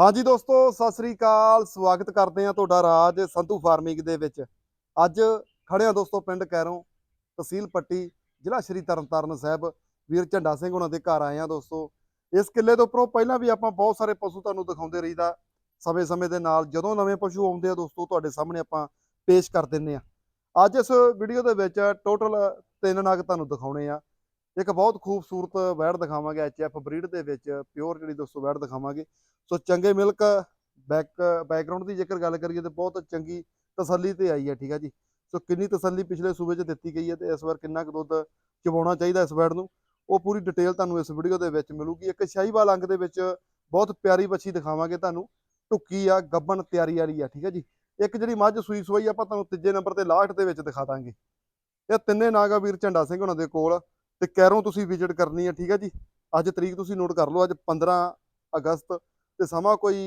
ਹਾਂਜੀ ਦੋਸਤੋ, ਸਤਿ ਸ੍ਰੀ ਅਕਾਲ। ਸਵਾਗਤ ਕਰਦੇ ਆ ਤੁਹਾਡਾ ਰਾਜ ਸੰਧੂ ਫਾਰਮਿੰਗ ਦੇ ਵਿੱਚ। ਅੱਜ ਖੜੇ ਆ ਦੋਸਤੋ ਪਿੰਡ ਕੈਰੋਂ, ਤਹਿਸੀਲ ਪੱਟੀ, ਜ਼ਿਲ੍ਹਾ ਸ਼੍ਰੀ ਤਰਨਤਾਰਨ ਸਾਹਿਬ। ਵੀਰ ਝੰਡਾ ਸਿੰਘ ਉਹਨਾਂ ਦੇ ਘਰ ਆਏ ਆ ਦੋਸਤੋ। ਇਸ ਕਿੱਲੇ ਦੇ ਉੱਪਰੋਂ ਪਹਿਲਾਂ ਵੀ ਆਪਾਂ ਬਹੁਤ ਸਾਰੇ ਪਸ਼ੂ ਤੁਹਾਨੂੰ ਦਿਖਾਉਂਦੇ ਰਹੀਦਾ। ਸਮੇਂ-ਸਮੇਂ ਦੇ ਨਾਲ ਜਦੋਂ ਨਵੇਂ ਪਸ਼ੂ ਆਉਂਦੇ ਆ ਦੋਸਤੋ, ਤੁਹਾਡੇ ਸਾਹਮਣੇ ਆਪਾਂ ਪੇਸ਼ ਕਰ ਦਿੰਨੇ ਆ ਅੱਜ ਇਸ ਵੀਡੀਓ ਦੇ ਵਿੱਚ ਟੋਟਲ ਤਿੰਨ ਨਗ ਤੁਹਾਨੂੰ ਦਿਖਾਉਣੇ ਆ। ਇੱਕ ਬਹੁਤ ਖੂਬਸੂਰਤ ਵੈੜ ਦਿਖਾਵਾਂਗੇ ਐਚਐਫ ਬਰੀਡ ਦੇ ਵਿੱਚ ਪਿਓਰ ਜਿਹੜੀ ਦੋਸਤੋ ਵੈੜ ਦਿਖਾਵਾਂਗੇ। ਸੋ ਚੰਗੇ ਮਿਲਕ ਬੈਕ ਬੈਕਗ੍ਰਾਉਂਡ ਦੀ ਜੇਕਰ ਗੱਲ ਕਰੀਏ ਤੇ ਬਹੁਤ ਚੰਗੀ ਤਸੱਲੀ ਤੇ ਆਈ ਹੈ, ਠੀਕ ਹੈ ਜੀ। ਸੋ ਕਿੰਨੀ ਤਸੱਲੀ ਪਿਛਲੇ ਸੂਬੇ 'ਚ ਦਿੱਤੀ ਗਈ ਹੈ ਤੇ ਇਸ ਵਾਰ ਕਿੰਨਾ ਕੁ ਦੁੱਧ ਚਵਾਉਣਾ ਚਾਹੀਦਾ ਇਸ ਵੈੜ ਨੂੰ, ਉਹ ਪੂਰੀ ਡਿਟੇਲ ਤੁਹਾਨੂੰ ਇਸ ਵੀਡੀਓ ਦੇ ਵਿੱਚ ਮਿਲੂਗੀ। ਇੱਕ ਸ਼ਾਹੀਵਾਲ ਅੰਗ ਦੇ ਵਿੱਚ ਬਹੁਤ ਪਿਆਰੀ ਬੱਚੀ ਦਿਖਾਵਾਂਗੇ ਤੁਹਾਨੂੰ। ਟੁੱਕੀ ਆ, ਗੱਬਣ ਤਿਆਰੀ ਵਾਲੀ ਆ, ਠੀਕ ਹੈ ਜੀ। ਇੱਕ ਜਿਹੜੀ ਮੱਝ ਸੂਈ ਸੂਈ ਆਪਾਂ ਤੁਹਾਨੂੰ ਤੀਜੇ ਨੰਬਰ ਤੇ ਲਾਸਟ ਦੇ ਵਿੱਚ ਦਿਖਾ ਦਾਂਗੇ। ਇਹ ਤਿੰਨੇ ਨਾਗਾ ਵੀਰ ਝੰਡਾ ਸਿੰਘ ਉਹਨਾਂ ਦੇ ਕੋਲ। ਤੇ ਕੈਰੋਂ ਤੁਸੀਂ ਵਿਜ਼ਿਟ ਕਰਨੀ ਹੈ ਠੀਕ ਹੈ ਜੀ? ਅੱਜ ਤਰੀਕ ਤੁਸੀਂ ਨੋਟ ਕਰ ਲਓ ਅੱਜ 15 ਅਗਸਤ ਤੇ ਸਮਾਂ ਕੋਈ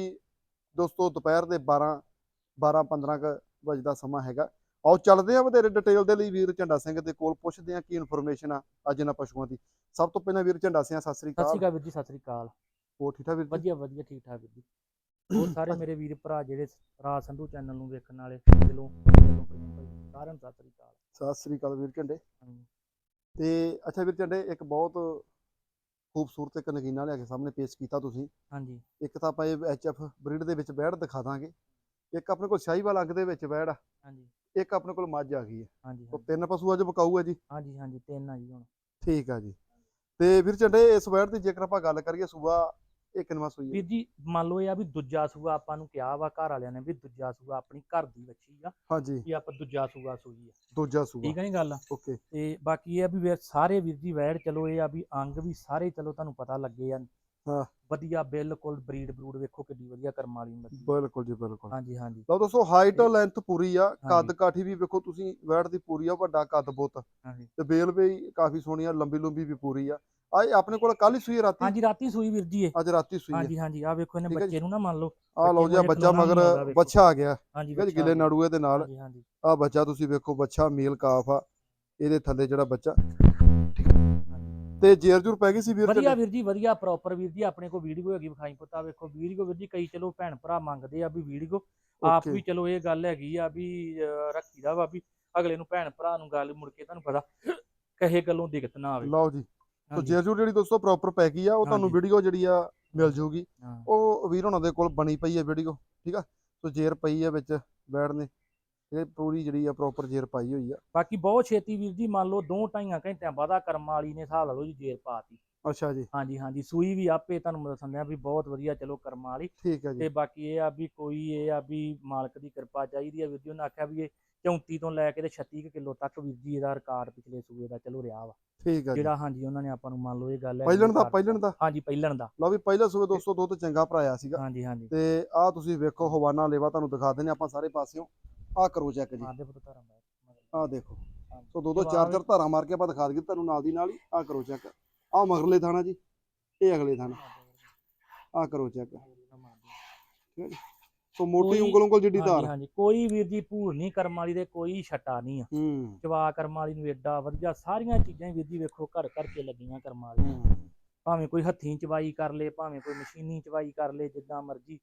ਦੋਸਤੋ ਦੁਪਹਿਰ ਦੇ 12 12 15 ਕ ਵਜੇ ਦਾ ਸਮਾਂ ਹੈਗਾ। ਆਓ ਚੱਲਦੇ ਆ ਵਧੇਰੇ ਡਿਟੇਲ ਦੇ ਲਈ ਵੀਰ ਝੰਡਾ ਸਿੰਘ ਦੇ ਕੋਲ ਪੁੱਛਦੇ ਆ ਕੀ ਇਨਫੋਰਮੇਸ਼ਨ ਆ ਅੱਜ ਇਹਨਾਂ ਪਸ਼ੂਆਂ ਦੀ। ਸਭ ਤੋਂ ਪਹਿਲਾਂ ਵੀਰ ਝੰਡਾ ਸਿੰਘ ਸਤਿ ਸ੍ਰੀ ਸਤਿ ਸ਼੍ਰੀ ਅਕਾਲ। ਅਕਾਲ ਵੀਰ ਜੀ ਸਤਿ ਸ਼੍ਰੀ ਅਕਾਲ। ਹੋਰ ਠੀਕ ਠਾਕ ਵੀਰ ਜੀ? ਵਧੀਆ ਵਧੀਆ ਠੀਕ ਠਾਕ ਵੀਰ ਜੀ। ਹੋਰ ਸਾਰੇ ਮੇਰੇ ਵੀਰ ਭਰਾ ਜਿਹੜੇ ਰਾਜ ਸੰਧੂ ਚੈਨਲ ਨੂੰ ਵੇਖਣ ਵਾਲੇ ਦਿਲੋਂ ਦਿਲੋਂ ਸਾਰਿਆਂ ਨੂੰ ਸਤਿ ਸ਼੍ਰੀ ਅਕਾਲ। ਸਤਿ ਸ੍ਰੀ ਅਕਾਲ ਵੀਰ ਝੰਡੇ। ਤੇ ਅੱਛਾ ਵੀਰ ਝੰਡੇ ਇੱਕ ਬਹੁਤ ਖੂਬਸੂਰਤ ਇੱਕ ਨਗੀਨਾ ਲਿਆ ਕੇ ਸਾਹਮਣੇ ਪੇਸ਼ ਕੀਤਾ ਤੁਸੀਂ। ਹਾਂਜੀ। ਇੱਕ ਤਾਂ ਆਪਾਂ ਇਹ ਐਚਐਫ ਬਰੀਡ ਦੇ ਵਿੱਚ ਬੈੜ ਦਿਖਾ ਦਾਂਗੇ। ਇੱਕ ਆਪਣੇ ਕੋਲ ਸ਼ਾਹੀਵਾਲ ਅੰਗ ਦੇ ਵਿੱਚ ਬੈੜ ਆ। ਹਾਂਜੀ। ਇੱਕ ਆਪਣੇ ਕੋਲ ਮੱਝ ਆ ਗਈ ਹੈ ਹਾਂਜੀ ਉਹ ਤਿੰਨ ਪਸ਼ੂ ਅੱਜ ਬਕਾਊ ਹੈ ਜੀ। ਹਾਂਜੀ ਹਾਂਜੀ ਤਿੰਨ ਆ ਜੀ ਹੁਣ। ਠੀਕ ਆ ਜੀ। ਤੇ ਵੀਰ ਝੰਡੇ ਇਸ ਵੈੜ ਦੀ ਜੇਕਰ ਆਪਾਂ ਗੱਲ ਕਰੀਏ ਸੂਆ ਇਹ ਕਿੰਨਵਾਂ ਸੂਈ ਵੀਰ ਜੀ ਮੰਨ ਲਓ ਇਹ ਆ ਵੀ ਦੂਜਾ ਸੂਆ ਆਪਾਂ ਨੂੰ ਕਿਹਾ ਵਾ ਘਰ ਵਾਲਿਆਂ ਨੇ ਵੀ ਦੂਜਾ ਸੂਆ ਆਪਣੀ ਘਰ ਦੀ ਵੱਛੀ ਆ ਹਾਂਜੀ। ਵੀ ਆਪਾਂ ਦੂਜਾ ਸੂਆ ਸੂਈ ਆ। ਦੂਜਾ ਸੂਆ। ਠੀਕ ਹੈ ਨੀ ਗੱਲ? ਓਕੇ। ਤੇ ਬਾਕੀ ਇਹ ਆ ਵੀ ਸਾਰੇ ਵੀਰ ਜੀ ਵੈੜ ਚਲੋ ਇਹ ਆ ਵੀ ਅੰਗ ਵੀ ਸਾਰੇ ਚਲੋ ਤੁਹਾਨੂੰ ਪਤਾ ਲੱਗੇ ਆ। ਹਾਂ। ਵਧੀਆ ਬਿਲਕੁਲ ਬਰੀਡ ਬਰੂਡ ਵੇਖੋ ਕਿੱਡੀ ਵਧੀਆ ਕਰਮ ਵਾਲੀ ਮੱਛੀ। ਬਿਲਕੁਲ ਜੀ ਬਿਲਕੁਲ। ਹਾਂਜੀ ਹਾਂਜੀ। ਲਓ ਦੋਸਤੋ ਹਾਈਟ ਲੈਂਥ ਪੂਰੀ ਆ ਕੱਦ। ਕਾਠੀ ਵੀ ਵੇਖੋ ਤੁਸੀਂ ਵੈੜ ਦੀ ਪੂਰੀ ਆ ਵੱਡਾ ਕੱਦ ਬੁੱਤ। ਹਾਂਜੀ। ਤੇ ਬੇਲ ਵੀ ਕਾਫੀ ਸੋਹਣੀ ਆ ਲੰਬੀ ਲੰਬੀ ਵੀ ਪੂਰੀ ਆ। ਆ ਆਪਣੇ ਕੋਲ ਕੱਲ ਹੀ ਸੂਈ ਰਾਤੀ? ਹਾਂਜੀ ਰਾਤੀ ਸੂਈ ਵੀਰ ਜੀ ਇਹ। ਅੱਜ ਰਾਤੀ ਸੂਈ ਹਾਂਜੀ ਹਾਂਜੀ ਆ ਵੇਖੋ ਇਹਨੇ। ਬੱਚੇ ਨੂੰ ਨਾ ਮੰਨ ਲਓ ਆ ਲਓ ਜੀ ਆ ਬੱਚੇ ਮਗਰ। ਬੱਚਾ ਆ ਗਿਆ। ਠੀਕ ਹੈ ਗਿੱਲੇ। ਨਾੜੂਏ ਦੇ ਨਾਲ। ਹਾਂਜੀ ਹਾਂਜੀ। ਆ ਬੱਚਾ ਤੁਸੀਂ ਵੇਖੋ ਬੱਚਾ ਮੇਲ ਕਾਫ ਆ। ਇਹਦੇ ਥੱਲੇ ਜਿਹੜਾ ਬੱਚਾ। ਤੇ ਜੇਰ ਜੂਰ ਪੈ ਗਈ ਸੀ ਵੀਰ ਵਧੀਆ? ਵੀਰ ਜੀ ਵਧੀਆ ਪ੍ਰੋਪਰ ਵੀਰ ਜੀ ਆਪਣੇ ਕੋਲ ਵੀਡੀਓ ਹੈਗੀ ਵਿਖਾਈ ਪੁੱਤਾ ਵੇਖੋ ਵੀਡੀਓ ਵੀਰ ਜੀ ਕਈ ਚਲੋ ਭੈਣ ਭਰਾ ਮੰਗਦੇ ਆ ਵੀ ਵੀਡੀਓ। ਆਪ. ਵੀ ਚਲੋ ਇਹ ਗੱਲ ਹੈਗੀ ਆ ਵੀ ਰੱਖੀਦਾ ਵਾ ਵੀ ਅਗਲੇ ਨੂੰ ਭੈਣ ਭਰਾ ਨੂੰ ਗੱਲ ਮੁੜ ਕੇ ਤੁਹਾਨੂੰ ਪਤਾ ਕਹੇ ਗੱਲੋਂ ਦਿੱਕਤ ਨਾ ਆਵੇ। ਲਓ ਜੀ। ਸੋ ਜੇਰ ਜੂਰ ਜਿਹੜੀ ਦੋਸਤੋ ਪ੍ਰੋਪਰ ਪੈ ਗਈ ਆ ਉਹ ਤੁਹਾਨੂੰ। ਵੀਡੀਓ ਜਿਹੜੀ ਆ ਮਿਲ ਜੂਗੀ। ਉਹ ਵੀਰ ਉਹਨਾਂ ਦੇ ਕੋਲ ਬਣੀ ਪਈ ਹੈ ਵੀਡੀਓ ਠੀਕ ਆ ਸੋ ਜੇਰ ਪਈ ਹੈ ਵਿੱਚ ਬੈੜ ਨੇ ਇਹ ਪੂਰੀ ਜਿਹੜੀ ਆ ਪ੍ਰੋਪਰ ਜੇਰ ਪਾਈ ਹੋਈ ਆ। ਬਾਕੀ ਬਹੁਤ ਛੇਤੀ ਵੀਰ ਜੀ ਮੰਨ ਲਓ ਦੋ ਢਾਈਆਂ ਘੰਟਿਆਂ ਬਾਅਦ ਕਰਮ ਵਾਲੀ ਨੇ ਹਿਸਾਬ ਲਾ ਲਓ ਜੀ ਜੇਰ ਪਾਤੀ ਅੱਛਾ ਜੀ। ਹਾਂਜੀ ਹਾਂਜੀ ਸੂਈ ਵੀ ਆਪੇ ਤੁਹਾਨੂੰ ਦੱਸਣ ਦਿਆਂ ਵੀ ਬਹੁਤ ਵਧੀਆ ਚਲੋ ਕਰਮਾਂ ਵਾਲੀ। ਠੀਕ ਹੈ ਤੇ ਜੀ ਬਾਕੀ ਇਹ ਆ ਵੀ ਕੋਈ ਇਹ ਆ ਵੀ ਮਾਲਕ ਦੀ ਕਿਰਪਾ ਚਾਹੀਦੀ ਆ ਵੀਰ ਜੀ। ਉਹਨੇ ਆਖਿਆ ਵੀ ਇਹ 34 ਤੋਂ ਲੈ ਕੇ ਤੇ 36 ਕਿਲੋ ਤੱਕ ਵੀਰ ਜੀ ਇਹਦਾ ਰਿਕਾਰਡ ਪਿਛਲੇ ਸੂਏ ਦਾ ਚਲੋ ਰਿਹਾ ਵਾ। ਠੀਕ ਹੈ ਜਿਹੜਾ ਹਾਂਜੀ ਉਹਨਾਂ ਨੇ ਆਪਾਂ ਨੂੰ ਮੰਨ ਲਓ ਇਹ ਗੱਲ ਹੈ ਪਹਿਲਣ ਦਾ ਪਹਿਲਣ ਦਾ? ਹਾਂਜੀ ਪਹਿਲਣ ਦਾ। ਲਓ ਵੀ ਪਹਿਲਾ ਸੂਏ ਦੋਸਤੋ ਦੁੱਧ ਚੰਗਾ ਭਰਾਇਆ ਸੀਗਾ। ਹਾਂਜੀ ਹਾਂਜੀ। ਤੇ ਆਹ ਤੁਸੀਂ ਵੇਖੋ ਹਵਾਨਾ ਲੇਵਾ ਤੁਹਾਨੂੰ ਦਿਖਾ ਦਿੰਨੇ ਆਪਾਂ ਸਾਰੇ ਪਾਸਿਓਂ। ਆਹ ਕਰੋ ਚੈੱਕ ਜੀ। ਆਦੇ ਪੁੱਤ ਆਹ ਦੇਖੋ। ਹਾਂਜੀ। ਸੋ ਦੋ ਦੋ ਚਾਰ ਚਾਰ ਧਾਰਾਂ ਮਾਰ ਕੇ ਆਪਾਂ ਦਿਖਾ ਦਈਏ ਤੁਹਾਨੂੰ ਨਾਲ ਦੀ ਨਾਲ ਹੀ। ਆਹ ਕਰੋ ਚੈੱਕ ਆਹ ਮਗਰਲੇ ਥਾਣਾ ਜੀ ਇਹ ਅਗਲੇ ਥਾਣਾ। ਆਹ ਕਰੋ ਚੈੱਕ ਸੋ ਮੋਟੀ ਕੋਈ- ਉਂਗਲ ਉਂਗਲ ਜਿੱਡੀ ਹਾਂਜੀ ਧਾਰ। ਹਾਂਜੀ। ਕੋਈ ਵੀਰ ਜੀ ਭੂਰ ਨਹੀਂ ਕਰਮ ਵਾਲੀ ਦੇ ਕੋਈ ਛਟਾ ਨਹੀਂ ਆ। ਹੂੰ। ਚਵਾ ਕਰਮ ਵਾਲੀ ਨੂੰ ਏਡਾ ਵਧੀਆ ਸਾਰੀਆਂ ਚੀਜ਼ਾਂ ਹੀ ਵੀਰ ਜੀ ਵੇਖੋ ਘਰ ਘਰ ਕੇ ਲੱਗੀਆਂ ਕਰਮ ਵਾਲੀ ਹੂੰ। ਭਾਵੇਂ ਕੋਈ ਹੱਥੀਂ ਚਵਾਈ ਕਰ ਲੇ ਭਾਵੇਂ ਕੋਈ ਮਸ਼ੀਨੀ ਚਵਾਈ ਕਰ ਲੇ ਜਿੱਦਾਂ ਮਰਜ਼ੀ।